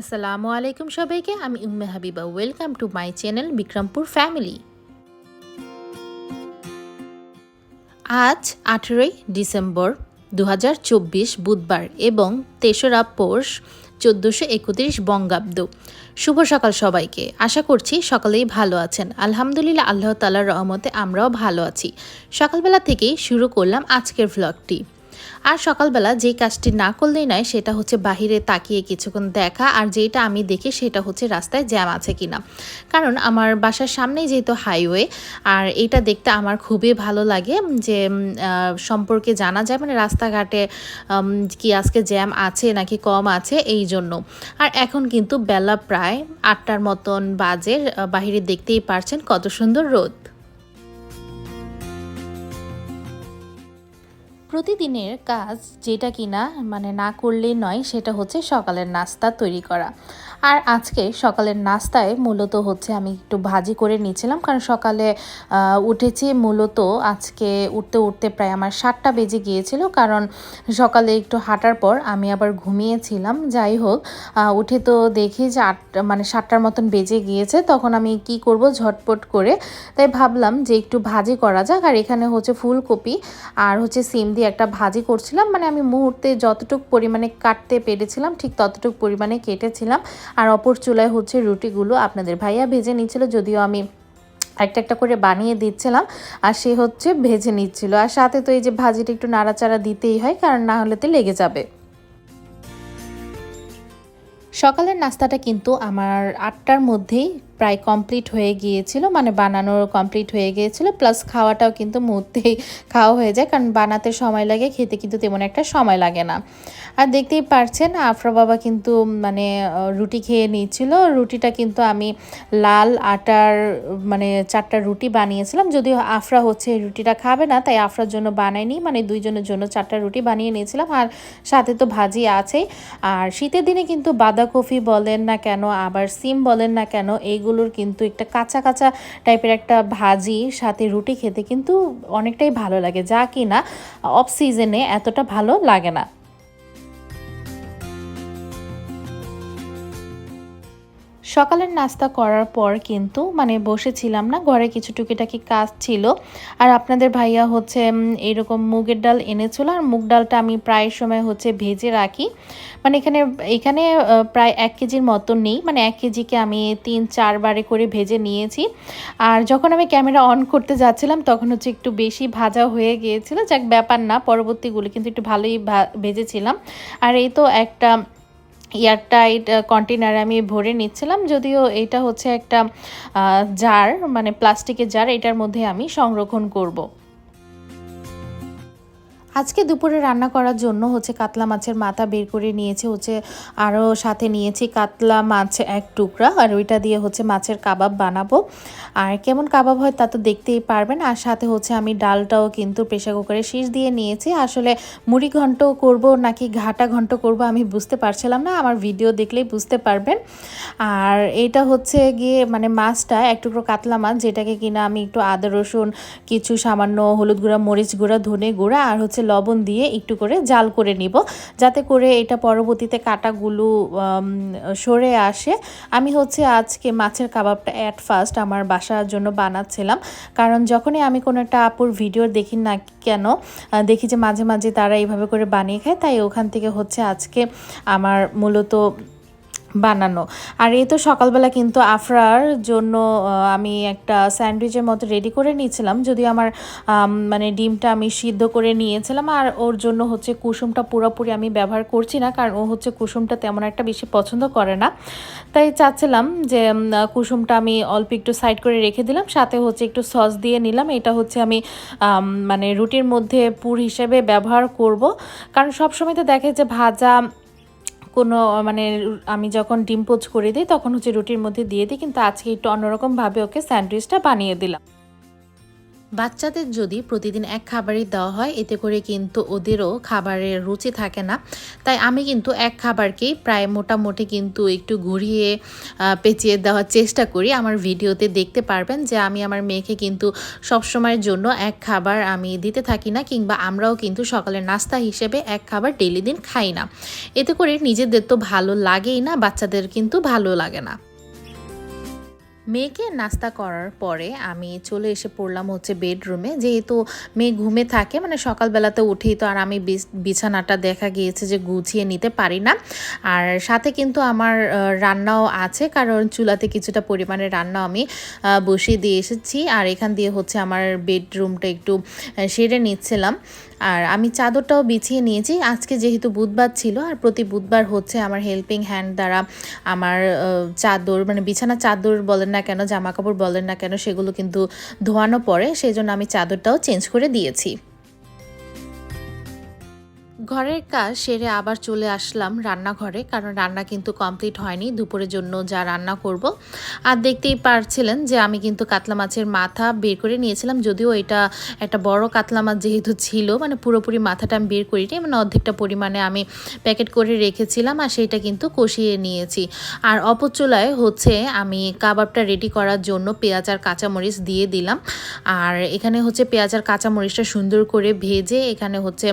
আসসালামু আলাইকুম সবাইকে, আমি Umme Habiba. Welcome to my channel Bikrampur family আজ আঠেরোই ডিসেম্বর দু হাজার চব্বিশ বুধবার এবং তেসরা পৌষ চোদ্দোশো একত্রিশ বঙ্গাব্দ। শুভ সকাল সবাইকে। আশা করছি সকলেই ভালো আছেন। আলহামদুলিল্লাহ, আল্লাহ তালার রহমতে আমরাও ভালো আছি। সকালবেলা থেকেই শুরু করলাম আজকের ভ্লগটি আর সকালবেলা যে কাজটি না করলেই নয়, সেটা হচ্ছে বাহিরে তাকিয়ে কিছুক্ষণ দেখা, আর যেটা আমি দেখি সেটা হচ্ছে রাস্তায় জ্যাম আছে কিনা। কারণ আমার বাসার সামনেই যেহেতু হাইওয়ে, আর এটা দেখতে আমার খুবই ভালো লাগে যে সম্পর্কে জানা যায় মানে রাস্তাঘাটে কি আজকে জ্যাম আছে নাকি কম আছে, এই জন্য। আর এখন কিন্তু বেলা প্রায় আটটার মতন বাজে বাহিরে দেখতেই পারছেন কত সুন্দর রোদ। প্রতিদিনের কাজ যেটা কিনা মানে না করলে নয় সেটা হচ্ছে সকালের নাস্তা তৈরি করা। আর আজকে সকালের নাস্তায় মূলত হচ্ছে আমি একটু ভাজি করে নিয়েছিলাম, কারণ সকালে উঠেছি মূলত আজকে উঠতে উঠতে প্রায় আমার সাতটা বেজে গিয়েছিল, কারণ সকালে একটু হাঁটার পর আমি আবার ঘুমিয়েছিলাম। যাই হোক উঠে তো দেখি যে আট মানে সাতটার মতন বেজে গিয়েছে, তখন আমি কি করব ঝটপট করে, তাই ভাবলাম যে একটু ভাজি করা যাক, আর এখানে হচ্ছে ফুলকপি আর হচ্ছে সিম দিয়ে একটা ভাজি করছিলাম। মানে আমি মুহূর্তে যতটুকু পরিমাণে কাটতে পেরেছিলাম, ঠিক ততটুকু পরিমাণে কেটেছিলাম। আর অপর চুলায় হচ্ছে রুটিগুলো আপনাদের ভাইয়া ভেজে নিচ্ছিল, যদিও আমি একটা একটা করে বানিয়ে দিচ্ছিলাম, আর সে হচ্ছে ভেজে নিচ্ছিল। আর সাথে তো এই যে ভাজিটা একটু নাড়াচাড়া দিতেই হয়, কারণ না হলে তো লেগে যাবে। সকালের নাস্তাটা কিন্তু আমার আটটার মধ্যেই প্রায় কমপ্লিট হয়ে গিয়েছিল মানে বানানো কমপ্লিট হয়ে গিয়েছিল প্লাস খাওয়াটাও কিন্তু মুহূর্তেই খাওয়া হয়ে যায়, কারণ বানাতে সময় লাগে, খেতে কিন্তু তেমন একটা সময় লাগে না। আর দেখতেই পারছেন, আফরা বাবা কিন্তু মানে রুটি খেয়ে নিয়েছিল, রুটিটা কিন্তু আমি লাল আটার মানে চারটা রুটি বানিয়েছিলাম, যদিও আফরা হচ্ছে রুটিটা খাবে না, তাই আফরার জন্য বানাইনি মানে দুইজনের জন্য চারটা রুটি বানিয়ে নিয়েছিলাম, আর সাথে তো ভাজি আছেই। আর শীতের দিনে কিন্তু বাঁধাকপি বলেন না কেন, আবার সিম বলেন না কেন এইগুলোর কিন্তু একটা কাঁচা কাঁচা টাইপের একটা ভাজি, সাথে রুটি খেতে কিন্তু অনেকটাই ভালো লাগে। যা কি না অফ সিজনে এতটা ভালো লাগে না। সকালের নাস্তা করার পর কিন্তু মানে বসেছিলাম না, ঘরে কিছু টুকিটাকি কাজ ছিল। আর আপনাদের ভাইয়া হচ্ছে এরকম মুগের ডাল এনেছিল। আর মুগ ডালটা আমি প্রায় সময় হচ্ছে ভেজে রাখি। মানে এখানে এখানে প্রায় এক কেজির মতো নেই। মানে এক কেজিকে আমি তিন চারবারে করে ভেজে নিয়েছি। আর যখন আমি ক্যামেরা অন করতে যাচ্ছিলাম, তখন হচ্ছে একটু বেশি ভাজা হয়ে গিয়েছিল। যাক, ব্যাপার না, পরবর্তীগুলো কিন্তু একটু ভালোই ভেজেছিলাম। আর এই তো একটা এয়ারটাইট কন্টেনারে আমি ভরে নিচ্ছিলাম যদিও এটা হচ্ছে একটা জার মানে প্লাস্টিকের জার এটার মধ্যে আমি সংরক্ষণ করব। আজকে দুপুরে রান্না করার জন্য হচ্ছে কাতলা মাছের মাথা বের করে নিয়েছে, হচ্ছে আরও সাথে নিয়েছি কাতলা মাছ এক টুকরা, আর ওইটা দিয়ে হচ্ছে মাছের কাবাব বানাবো। আর কেমন কাবাব হয় তা তো দেখতেই পারবেন। আর সাথে হচ্ছে আমি ডালটাও কিন্তু প্রেশার কুকারে শীষ দিয়ে নিয়েছি। আসলে মুড়ি ঘন্ট করব নাকি ঘাটা ঘন্ট করব আমি বুঝতে পারছিলাম না, আমার ভিডিও দেখলেই বুঝতে পারবেন। আর এটা হচ্ছে গিয়ে মানে মাছটা এক টুকরো কাতলা মাছ, যেটাকে কিনা আমি একটু আদা রসুন, কিছু সামান্য হলুদ গুঁড়া, মরিচ গুঁড়া, ধনে গুঁড়া, আর হচ্ছে লবণ দিয়ে একটু করে জাল করে নিব। যাতে করে এটা পরবর্তীতে কাটাগুলো সরে আসে। আমি হচ্ছে আজকে মাছের কাবাবটা অ্যাট ফার্স্ট আমার বাসার জন্য বানাচ্ছিলাম। কারণ যখনই আমি কোনো একটা আপুর ভিডিও দেখি না কেন দেখি যে মাঝে মাঝে তারা এইভাবে করে বানিয়ে খায়, তাই ওখান থেকে হচ্ছে আজকে আমার মূলত বানানো। আর এই তো সকালবেলা কিন্তু আফরার জন্য আমি একটা স্যান্ডউইচের মতো রেডি করে নিয়েছিলাম। যদিও আমার মানে ডিমটা আমি সিদ্ধ করে নিয়েছিলাম, আর ওর জন্য হচ্ছে কুসুমটা পুরোপুরি আমি ব্যবহার করছি না, কারণ ও হচ্ছে কুসুমটা তেমন একটা বেশি পছন্দ করে না। তাই চাচ্ছিলাম যে কুসুমটা আমি অল্প একটু সাইড করে রেখে দিলাম, সাথে হচ্ছে একটু সস দিয়ে নিলাম। এটা হচ্ছে আমি মানে রুটির মধ্যে পুর হিসেবে ব্যবহার করব। কারণ সবসময় তো দেখে যে ভাজা কোনো মানে আমি যখন ডিম পোচ করে দিই, তখন হচ্ছে রুটির মধ্যে দিয়ে দিই, কিন্তু আজকে একটু অন্যরকমভাবে ওকে স্যান্ডউইচটা বানিয়ে দিলাম। বাচ্চাদের যদি প্রতিদিন এক খাবারই দেওয়া হয়, এতে করে কিন্তু ওদেরও খাবারের রুচি থাকে না। তাই আমি কিন্তু এক খাবারকেই প্রায় মোটামুটি কিন্তু একটু ঘুরিয়ে পেঁচিয়ে দেওয়ার চেষ্টা করি। আমার ভিডিওতে দেখতে পারবেন যে আমি আমার মেয়েকে কিন্তু সবসময়ের জন্য এক খাবার আমি দিতে থাকি না, কিংবা আমরাও কিন্তু সকালের নাস্তা হিসেবে এক খাবার ডেলি দিন খাই না। এতে করে নিজেদের তো ভালো লাগেই না, বাচ্চাদের কিন্তু ভালো লাগে না। মেয়েকে নাস্তা করার পরে আমি চলে এসে পড়লাম হচ্ছে বেডরুমে। যেহেতু মেয়ে ঘুমে থাকে মানে সকালবেলাতে উঠেই তো আর আমি বিছ- বিছানাটা দেখা গিয়েছে যে গুছিয়ে নিতে পারি না। আর সাথে কিন্তু আমার রান্নাও আছে, কারণ চুলাতে কিছুটা পরিমাণে রান্না আমি বসিয়ে দিয়ে এসেছি। আর এখান দিয়ে হচ্ছে আমার বেডরুমটা একটু সেরে নিচ্ছিলাম। আর আমি চাদরটাও বিছিয়ে নিয়েছি। আজকে যেহেতু বুধবার ছিল, আর প্রতি বুধবার হচ্ছে আমার হেল্পিং হ্যান্ড দ্বারা আমার চাদর মানে বিছানা চাদর বলেন না কেন, জামা কাপড় বলেন না কেন, সেগুলো কিন্তু ধোয়ানো পড়ে, সেই জন্য আমি চাদরটাও চেঞ্জ করে দিয়েছি। ঘরের কাজ সেরে আবার চলে আসলাম রান্নাঘরে, কারণ রান্না কিন্তু কমপ্লিট হয়নি। দুপুরের জন্য যা রান্না করব। আর দেখতেই পারছিলেন যে আমি কিন্তু কাতলা মাছের মাথা বের করে নিয়েছিলাম, যদিও এটা একটা বড় কাতলা মাছ যেহেতু ছিল মানে পুরোপুরি মাথাটা আমি বের করিনি মানে অর্ধেকটা পরিমাণে আমি প্যাকেট করে রেখেছিলাম আর সেটা কিন্তু কষিয়ে নিয়েছি। আর অপচুলায় হচ্ছে আমি কাবাবটা রেডি করার জন্য পেঁয়াজ আর কাঁচামরিচ দিয়ে দিলাম। আর এখানে হচ্ছে পেঁয়াজ আর কাঁচামরিচটা সুন্দর করে ভেজে এখানে হচ্ছে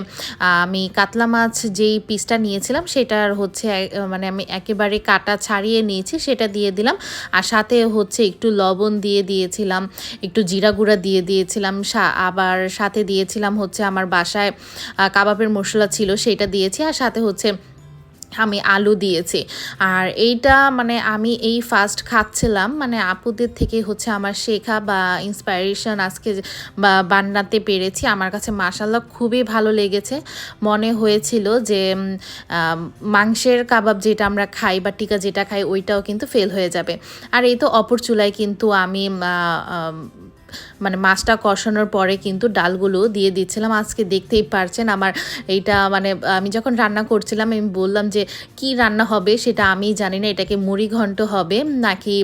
আমি কাতলা মাছ যেই পিসটা নিয়েছিলাম, সেটার হচ্ছে মানে আমি একেবারে কাটা ছাড়িয়ে নিয়েছি, সেটা দিয়ে দিলাম। আর সাথে হচ্ছে একটু লবণ দিয়ে দিয়েছিলাম, একটু জিরা গুঁড়া দিয়ে দিয়েছিলাম আবার সাথে দিয়েছিলাম হচ্ছে আমার বাসায় কাবাবের মশলা ছিল, সেটা দিয়েছি। আর সাথে হচ্ছে আমি আলু দিয়েছি। আর এইটা মানে আমি এই ফার্স্ট খাচ্ছিলাম মানে আপুদের থেকে হচ্ছে আমার শেখা বা ইন্সপাইরেশন আজকে বা বান্নাতে পেরেছি। আমার কাছে মাসাল্লাহ খুবই ভালো লেগেছে। মনে হয়েছিল যে মাংসের কাবাব যেটা আমরা খাই বা টিকা যেটা খাই ওইটাও কিন্তু ফেল হয়ে যাবে। আর এই তো অপর চুলায় কিন্তু আম, মানে মাছটা কষানোর পরে কিন্তু ডালগুলো দিয়ে দিচ্ছিলাম। আজকে দেখতেই পারছেন আমার এইটা মানে আমি যখন রান্না করছিলাম, আমি বললাম যে, কি রান্না হবে সেটা আমি জানি না, এটাকে মুড়ি ঘন্ট হবে নাকি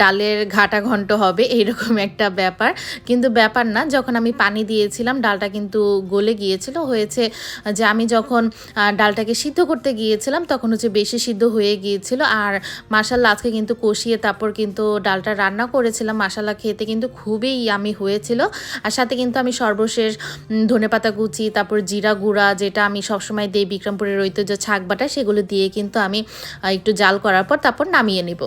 ডালের ঘাটা ঘন্ট হবে, এইরকম একটা ব্যাপার। কিন্তু ব্যাপার না, যখন আমি পানি দিয়েছিলাম, ডালটা কিন্তু গলে গিয়েছিল। হয়েছে যে আমি যখন ডালটাকে সিদ্ধ করতে গিয়েছিলাম, তখন হচ্ছে বেশি সিদ্ধ হয়ে গিয়েছিল। আর মাসাল্লা আজকে কিন্তু কষিয়ে তারপর কিন্তু ডালটা রান্না করেছিলাম। মাসাল্লা খেতে কিন্তু খুবই ইয়ামি হয়েছিল। আর সাথে কিন্তু আমি সর্বশেষ ধনেপাতা কুচি, তারপর জিরা গুঁড়া, যেটা আমি সবসময় দিই বিক্রমপুরের ঐতিহ্য ছাক বাটা সেগুলো দিয়ে কিন্তু আমি একটু জাল করার পর তারপর নামিয়ে নিব।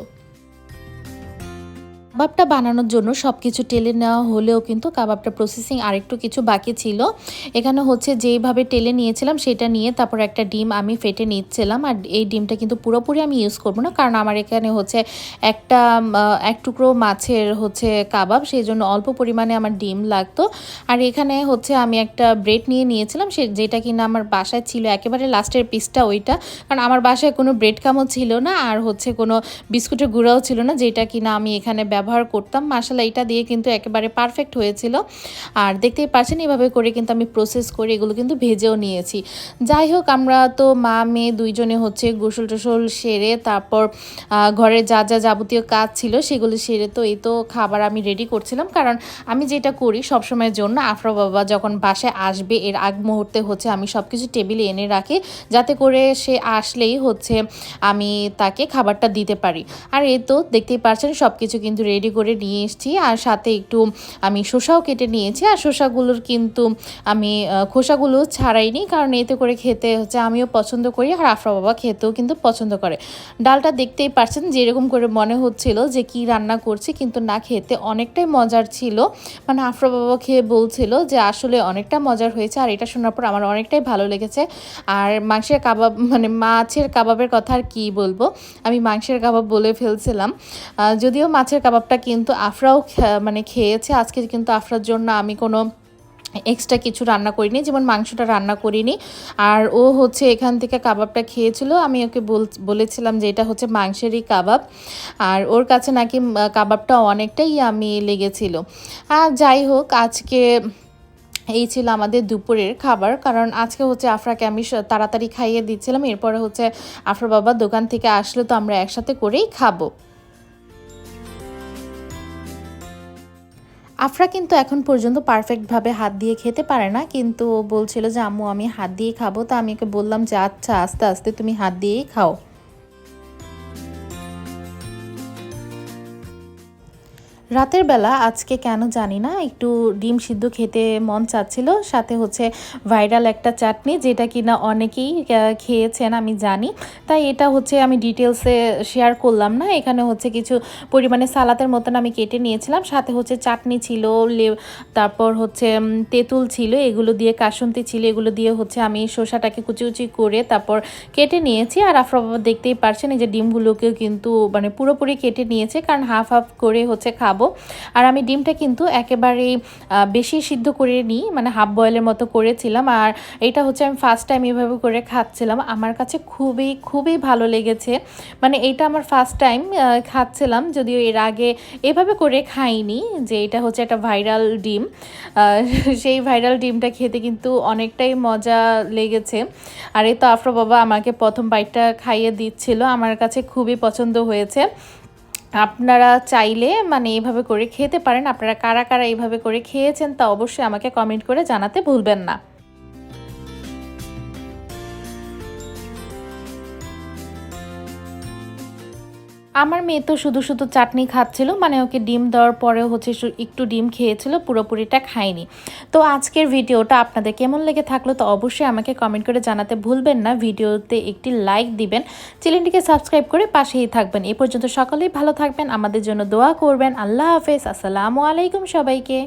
কাবাবটা বানানোর জন্য সব কিছু টেলে নেওয়া হলেও কিন্তু কাবাবটা প্রসেসিং আরেকটু কিছু বাকি ছিল। এখানে হচ্ছে যেইভাবে টেলে নিয়েছিলাম সেটা নিয়ে তারপর একটা ডিম আমি ফেটে নিচ্ছিলাম আর এই ডিমটা কিন্তু পুরোপুরি আমি ইউজ করব না কারণ আমার এখানে হচ্ছে একটা এক টুকরো মাছের হচ্ছে কাবাব সেই জন্য অল্প পরিমাণে আমার ডিম লাগতো। আর এখানে হচ্ছে আমি একটা ব্রেড নিয়ে নিয়েছিলাম সে, যেটা কিনা আমার বাসায় ছিল একেবারে লাস্টের পিসটা ওইটা। কারণ আমার বাসায় কোনো ব্রেড কামও ছিল না আর হচ্ছে কোনো বিস্কুটের গুঁড়াও ছিল না যেটা কিনা আমি এখানে ব্যবহার করতাম। মাসালা এটা দিয়ে কিন্তু একেবারে পারফেক্ট হয়েছিল। আর দেখতেই পাচ্ছেন, এভাবে করে কিন্তু আমি প্রসেস করে এগুলো কিন্তু ভেজেও নিয়েছি। যাই হোক, আমরা তো মা, মেয়ে দুইজনে হচ্ছে গোসল টোসল সেরে তারপর ঘরের যা যা যাবতীয় কাজ ছিল সেগুলো সেরে তো এই তো খাবার আমি রেডি করছিলাম। কারণ আমি যেটা করি সবসময়ের জন্য, আফরা বাবা যখন বাসায় আসবে, এর আগ মুহূর্তে হচ্ছে আমি সব কিছু টেবিলে এনে রাখি। যাতে করে সে আসলেই হচ্ছে আমি তাকে খাবারটা দিতে পারি। আর এই তো দেখতেই পারছেন সব কিছু কিন্তু রেডি করে নিয়ে এসেছি। আর সাথে একটু আমি শসাও কেটে নিয়েছি। আর শসাগুলোর কিন্তু আমি খোসাগুলো ছাড়াইনি। কারণ এতে করে খেতে হচ্ছে আমিও পছন্দ করি আর আফরা বাবা খেতেও কিন্তু পছন্দ করে। ডালটা দেখতেই পারছেন যেরকম করে মনে হচ্ছিল যে কি রান্না করছি, কিন্তু না, খেতে অনেকটাই মজার ছিল। মানে আফরা বাবা খেয়ে বলছিল যে আসলে অনেকটা মজার হয়েছে আর এটা শোনার পর আমার অনেকটাই ভালো লেগেছে। আর মাংসের কাবাব মানে মাছের কাবাবের কথা আর কী বলব? আমি মাংসের কাবাব বলে ফেলছিলাম। যদিও মাছের কাবাবটা কিন্তু আফরাও মানে খেয়েছে। আজকে কিন্তু আফরার জন্য আমি কোনো এক্সট্রা কিছু রান্না করিনি, যেমন মাংসটা রান্না করিনি। আর ও হচ্ছে এখান থেকে কাবাবটা খেয়েছিল। আমি ওকে বল, বলেছিলাম যে এটা হচ্ছে মাংসেরই কাবাব। আর ওর কাছে নাকি কাবাবটা অনেকটাই আমি লেগেছিল। আর যাই হোক, আজকে এই ছিল আমাদের দুপুরের খাবার। কারণ আজকে হচ্ছে আফরাকে আমি তাড়াতাড়ি খাইয়ে দিচ্ছিলাম। এরপরে হচ্ছে আফরা বাবা দোকান থেকে আসলে তো আমরা একসাথে করেই খাব। আফরা কিন্তু এখন পর্যন্ত পারফেক্টভাবে হাত দিয়ে খেতে পারে না, কিন্তু বলছিল যে, আম্মু, আমি হাত দিয়ে খাব। তা আমি ওকে বললাম যে আচ্ছা আস্তে আস্তে তুমি হাত দিয়েই খাও। রাতের বেলা আজকে কেন জানি না, একটু ডিম সিদ্ধ খেতে মন চাচ্ছিল, সাথে হচ্ছে ভাইরাল একটা চাটনি যেটা কিনা অনেকেই খেয়েছেন আমি জানি। তাই এটা হচ্ছে আমি ডিটেলসে শেয়ার করলাম না, এখানে হচ্ছে কিছু পরিমাণে সালাতের মতন আমি কেটে নিয়েছিলাম, সাথে হচ্ছে চাটনি ছিল তারপর হচ্ছে তেঁতুল ছিল, এগুলো দিয়ে কাসন্তি ছিল, এগুলো দিয়ে হচ্ছে আমি শসাটাকে কুচি কুচি করে তারপর কেটে নিয়েছি। আর আফরা বাবা দেখতেই পারছেন, এই যে ডিমগুলোকেও কিন্তু মানে পুরোপুরি কেটে নিয়েছে, কারণ হাফ হাফ করে হচ্ছে খাব আর আমি ডিমটা কিন্তু একেবারেই আহ, বেশি সিদ্ধ করে নিই মানে হাফ বয়েলের মতো করেছিলাম। আর এটা হচ্ছে আমি ফার্স্ট টাইম এভাবে করে খাচ্ছিলাম। আমার কাছে খুবই খুবই ভালো লেগেছে। মানে এটা আমার ফার্স্ট টাইম খাচ্ছিলাম। যদিও এর আগে এভাবে করে খাইনি যে এটা হচ্ছে একটা ভাইরাল ডিম। সেই ভাইরাল ডিমটা খেতে কিন্তু অনেকটাই মজা লেগেছে। আর এই তো আফরা বাবা আমাকে প্রথম বাইটটা খাইয়ে দিচ্ছিল। আমার কাছে খুবই পছন্দ হয়েছে। আপনারা চাইলে মানে এভাবে করে খেতে পারেন। আপনারা কারা কারা এইভাবে করে খেয়েছেন তা অবশ্যই আমাকে কমেন্ট করে জানাতে ভুলবেন না। আমার মেয়ে তো শুধু শুধু চাটনি খাচ্ছিল মানে ওকে ডিম দেওয়ার পরেও হচ্ছে একটু ডিম খেয়েছিল, পুরোপুরিটা খায়নি। তো আজকের ভিডিওটা আপনাদের কেমন লেগে থাকল তো অবশ্যই আমাকে কমেন্ট করে জানাতে ভুলবেন না। ভিডিওতে একটি লাইক দিবেন, চ্যানেলটিকে সাবস্ক্রাইব করে পাশেই থাকবেন। এ পর্যন্ত সকলেই ভালো থাকবেন, আমাদের জন্য দোয়া করবেন। আল্লাহ হাফেজ, আসসালামু আলাইকুম সবাইকে।